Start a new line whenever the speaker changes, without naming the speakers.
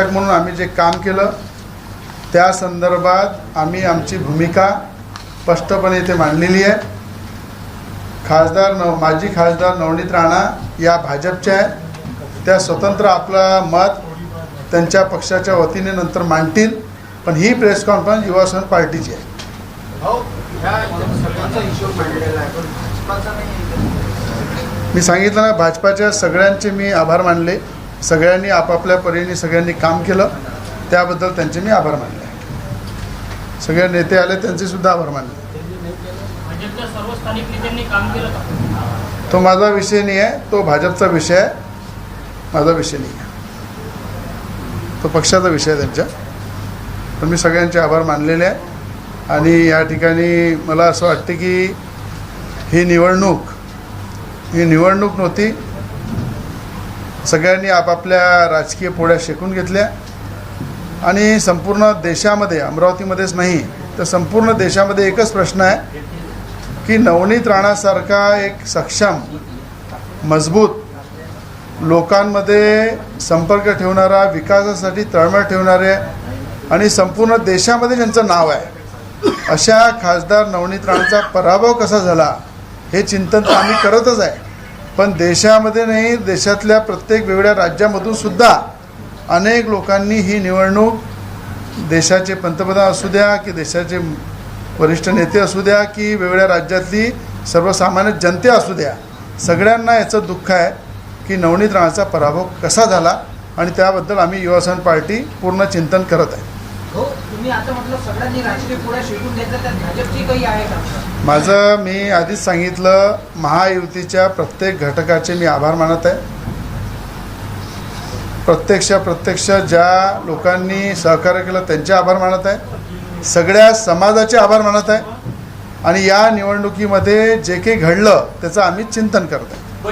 म्हणून आम्ही जे काम केलं त्या संदर्भात आम्ही आमची भूमिका स्पष्टपणे इथे मांडलेली आहे. खासदार नव माजी खासदार नवनीत राणा या भाजपच्या आहे त्या स्वतंत्र आपलं मत त्यांच्या पक्षाच्या वतीने नंतर मांडतील पण ही प्रेस कॉन्फरन्स युवा संघ पार्टीची आहे. मी सांगितलं ना भाजपाच्या सगळ्यांचे मी आभार मानले. सगळ्यांनी आपापल्या परीने सगळ्यांनी काम केलं. त्याबद्दल त्यांचे मी आभार मानले. सगळे नेते आले त्यांचे सुद्धा आभार मानले. तो माझा विषय नाही आहे तो भाजपचा विषय आहे. माझा विषय नाही आहे. तो पक्षाचा विषय आहे त्यांच्या. पण मी सगळ्यांचे आभार मानलेले आहे. आणि या ठिकाणी मला असं वाटतं की ही निवडणूक ही निवडणूक नव्हती सगळ्यांनी आपापल्या राजकीय पोळ्या शेकून घेतल्या. आणि संपूर्ण देशामध्ये अमरावतीमध्येच नाही तर संपूर्ण देशामध्ये एकच प्रश्न आहे की नवनीत राणासारखा एक सक्षम मजबूत लोकांमध्ये संपर्क ठेवणारा विकासासाठी तळमळ ठेवणारे आणि संपूर्ण देशामध्ये ज्यांचं नाव आहे अशा खासदार नवनीत राणाचा पराभव कसा झाला हे चिंतन तर आम्ही करतच आहे. पण देशामध्ये नाही देशातल्या प्रत्येक वेगळ्या राज्यामधून सुद्धा अनेक लोकांनी ही निवडणूक देशाचे पंतप्रधान असू द्या की देशाचे वरिष्ठ नेते असू द्या की वेगळ्या राज्यातली सर्वसामान्य जनते असू द्या सगळ्यांना याचं दुःख आहे की नवनीत राणाचा पराभव कसा झाला आणि त्याबद्दल आम्ही युवासन पार्टी पूर्ण चिंतन करत आहे. माझं मी आधीच सांगितलं महायुतीच्या प्रत्येक घटकाचे मी आभार मानत आहे. प्रत्यक्ष प्रत्यक्ष ज्या लोकांनी सहकार्य केलं त्यांचे आभार मानत आहे. सगळ्या समाजाचे आभार मानत आहे. आणि या निवडणुकीमध्ये जे काही घडलं त्याचं आम्ही चिंतन करत आहे.